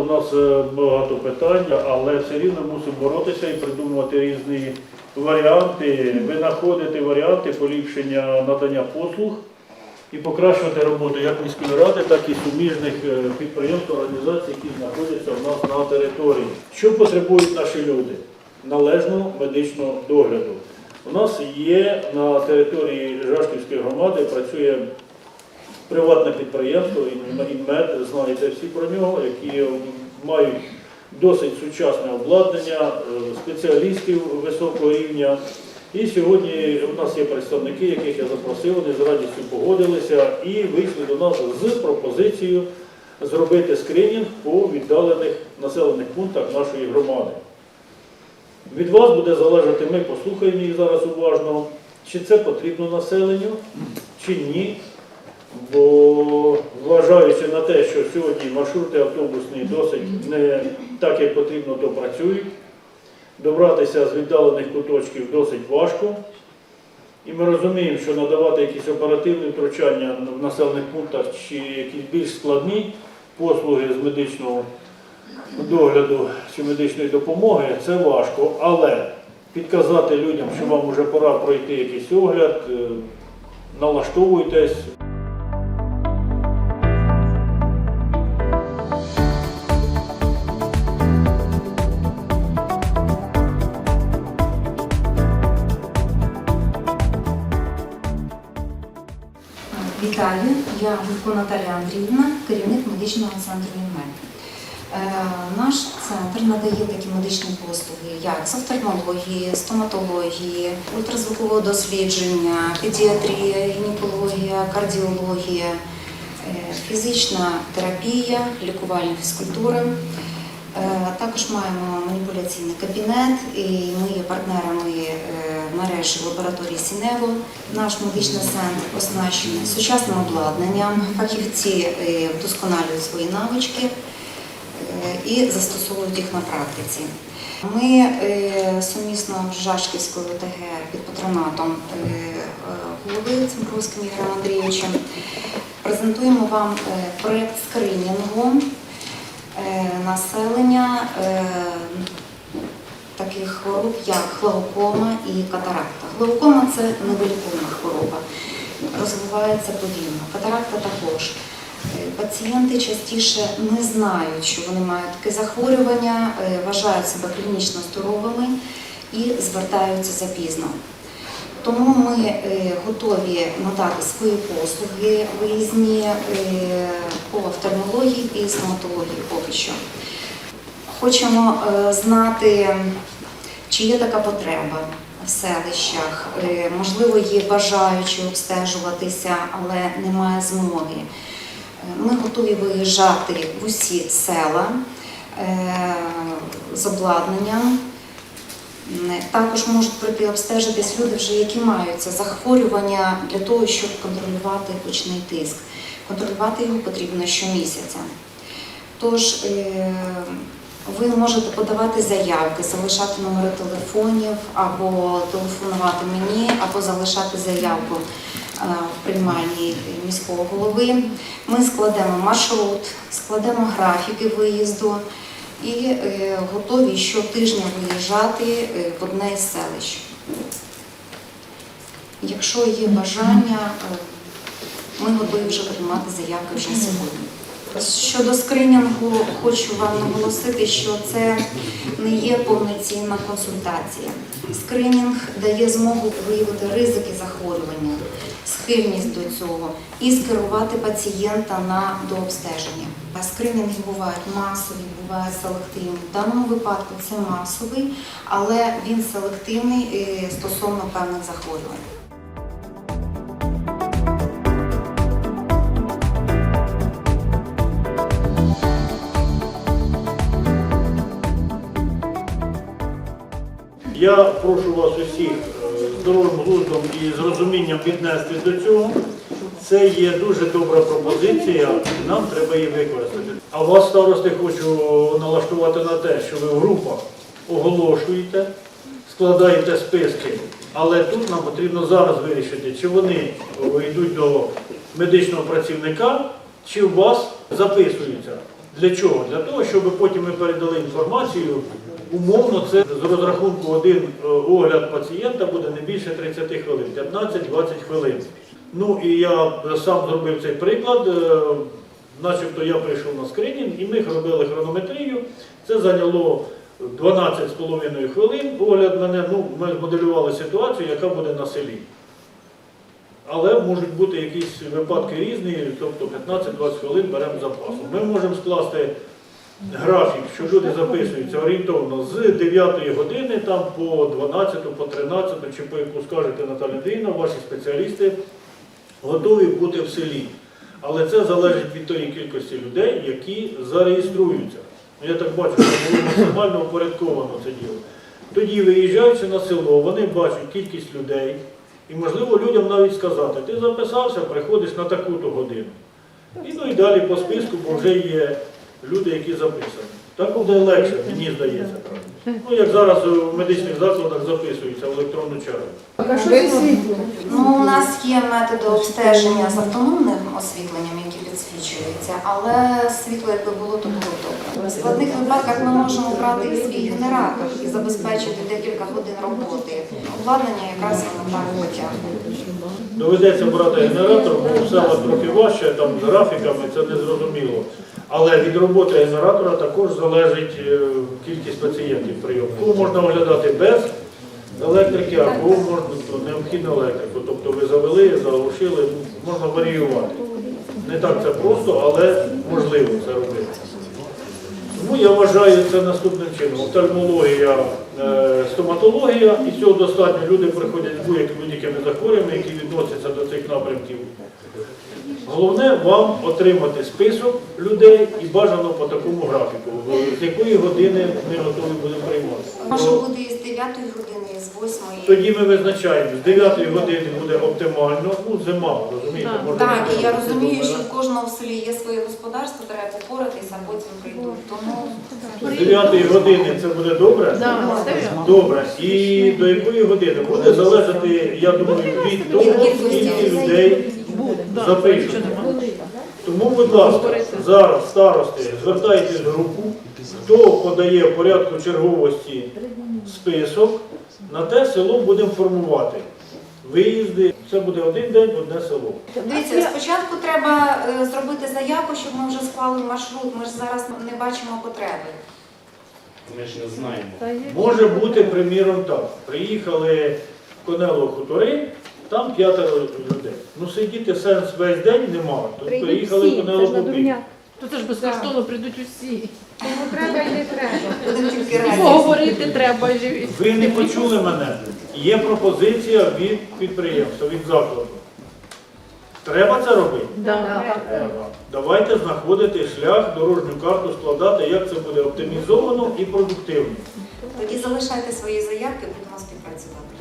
У нас е, багато питань, але все рівно мусимо боротися і придумувати різні варіанти, винаходити варіанти поліпшення надання послуг і покращувати роботу як міської ради, так і суміжних е, підприємств, організацій, які знаходяться у нас на території. Що потребують наші люди? Належного медичного догляду. У нас є на території Жашківської громади працює приватне підприємство, «Інмед», знаєте всі про нього, які мають досить сучасне обладнання, е, спеціалістів високого рівня. І сьогодні у нас є представники, яких я запросив, вони з радістю погодилися і вийшли до нас з пропозицією зробити скринінг по віддалених населених пунктах нашої громади. Від вас буде залежати, ми послухаємо їх зараз уважно, чи це потрібно населенню, чи ні. Бо зважаючи на те, що сьогодні маршрути автобусні досить не так, як потрібно, то працюють. Добратися з віддалених куточків досить важко. І ми розуміємо, що надавати якісь оперативні втручання в населених пунктах чи якісь більш складні послуги з медичного догляду чи медичної допомоги це важко. Але підказати людям, що вам вже пора пройти якийсь огляд, е, налаштовуйтесь. Я Гулько Наталія Андріївна, керівник медичного центру «Інмед». Е, Наш центр надає такі медичні послуги, як з офтальмології, стоматології, ультразвукового дослідження, педіатрія, гінекологія, кардіологія, е, фізична терапія, лікувальні фізкультури. Е, Також маємо маніпуляційний кабінет і ми є партнерами е, мережі лабораторії Сінево. Наш медичний центр оснащений сучасним обладнанням. Фахівці е, вдосконалюють свої навички і застосовують їх на практиці. Ми сумісно з Жашківською ОТГ під патронатом голови Цимбровським Ігорем Андрійовичем презентуємо вам проєкт скринінгу населення е, таких хвороб, як глаукома і катаракта. Глаукома це невиліковна хвороба, розвивається повільно. Катаракта також. Е, Пацієнти частіше не знають, що вони мають таке захворювання, е, вважають себе клінічно здоровими і звертаються запізно. Тому ми е, готові надати свої послуги виїзні е, по офтальмології і стоматології поки що. Хочемо е, знати, чи є така потреба в селищах. Можливо, є бажаючі обстежуватися, але немає змоги. Ми готові виїжджати в усі села з обладнанням. М, Також можуть обстежитись люди, вже які мають це захворювання для того, щоб контролювати очний тиск. Контролювати його потрібно щомісяця. Тож е, ви можете подавати заявки, залишати номери телефонів, або телефонувати мені, або залишати заявку е, в приймальні міського голови. Ми складемо маршрут, складемо графіки виїзду і е, готові щотижня виїжджати е, в одне із селищ. Якщо є бажання, е, ми готові вже приймати заявки вже сьогодні. Щодо скринінгу, хочу вам наголосити, що це не є повноцінна консультація. Скринінг дає змогу виявити ризики захворювання, схильність до цього і скерувати пацієнта на дообстеження. Скринінги бувають масові, бувають селективні. В даному випадку це масовий, але він селективний е, стосовно певних захворювань. Я прошу вас усіх е, здоровим глуздом і з розумінням віднести до цього. Це є дуже добра пропозиція, нам треба її використати. А вас, старости, хочу налаштувати на те, що ви в групах оголошуєте, складаєте списки, але тут нам потрібно зараз вирішити, чи вони йдуть до медичного працівника, чи у вас записуються. Для чого? Для того, щоб потім ми передали інформацію. Умовно, це з розрахунку один е, огляд пацієнта буде не більше 30 хвилин, 15-20 хвилин. Ну і я сам зробив цей приклад. е, Начебто я прийшов на скринінг і ми робили хронометрію. Це зайняло 12,5 хвилин. Огляд мене, ну, ми змоделювали ситуацію, яка буде на селі. Але можуть бути якісь випадки різні, тобто 15-20 хвилин беремо запасу. Ми можемо скласти графік, що люди записуються орієнтовно з 9 години там, по 12, по 13, чи по яку скажете Наталя Андріївна, ваші спеціалісти готові бути в селі. Але це залежить від тої кількості людей, які зареєструються. Ну, Я так бачу, що було максимально упорядковано це діло. Тоді, виїжджаючи на село, вони бачать кількість людей, і можливо людям навіть сказати, ти записався, приходиш на таку-то годину. І ну і далі по списку, бо вже є люди, які записані. Так буде легше, мені здається. Ну, як зараз в медичних закладах записуються в електронну чергу. Ну, у нас є методи обстеження з автономним освітленням, які підсвічуються, але світло, якби було, то було добре. В складних випадках ми можемо брати і свій генератор і забезпечити декілька годин роботи. Обладнання якраз воно так потягне. Доведеться брати генератор, бо в селах трохи важче, там з графіками це не зрозуміло. Але від роботи генератора також залежить е, кількість пацієнтів прийому. Кого можна оглядати без електрики, а кого можна необхідно електрику. Тобто ви завели, заглушили, ну, можна варіювати. Не так це просто, але можливо це робити. Тому я вважаю це наступним чином. Офтальмологія, е, стоматологія, і цього достатньо. Люди приходять з будь-якими захворюваннями, які відносяться до цих напрямків. Головне вам отримати список людей і бажано по такому графіку, з якої години ми готові будемо приймати. Може бути і з 9 години, і з 8. Тоді ми визначаємо, з 9 години буде оптимально, ну зима, розумієте, Так. Так, і я розумію, що в кожного в селі є своє господарство, треба попоратися, а потім прийдуть. Тому З 9 години це буде добре? Ставлю. Добре. І до якої години буде залежати, я думаю, від того, скільки людей запишуть. Тому, будь ласка, зараз старости, звертайтесь в групу, хто подає в порядку черговості список, на те село будемо формувати. Виїзди, це буде один день, одне село. дивіться, спочатку треба е, зробити заявку, щоб ми вже склали маршрут. Ми ж зараз не бачимо потреби. Ми ж не знаємо. Може бути, приміром, так. Приїхали в Конело хутори, там п'ятеро людей. Ну сидіти сенс весь день нема. Тут приїхали в Конело Попів. То це ж безкоштовно прийдуть усі. Кому треба і не треба. Поговорити треба. Ви не почули мене. Є пропозиція від підприємства, від закладу. Треба це робити? Да. Треба. Давайте знаходити шлях, дорожню карту складати, як це буде оптимізовано і продуктивно. Тоді залишайте свої заявки, будемо співпрацювати.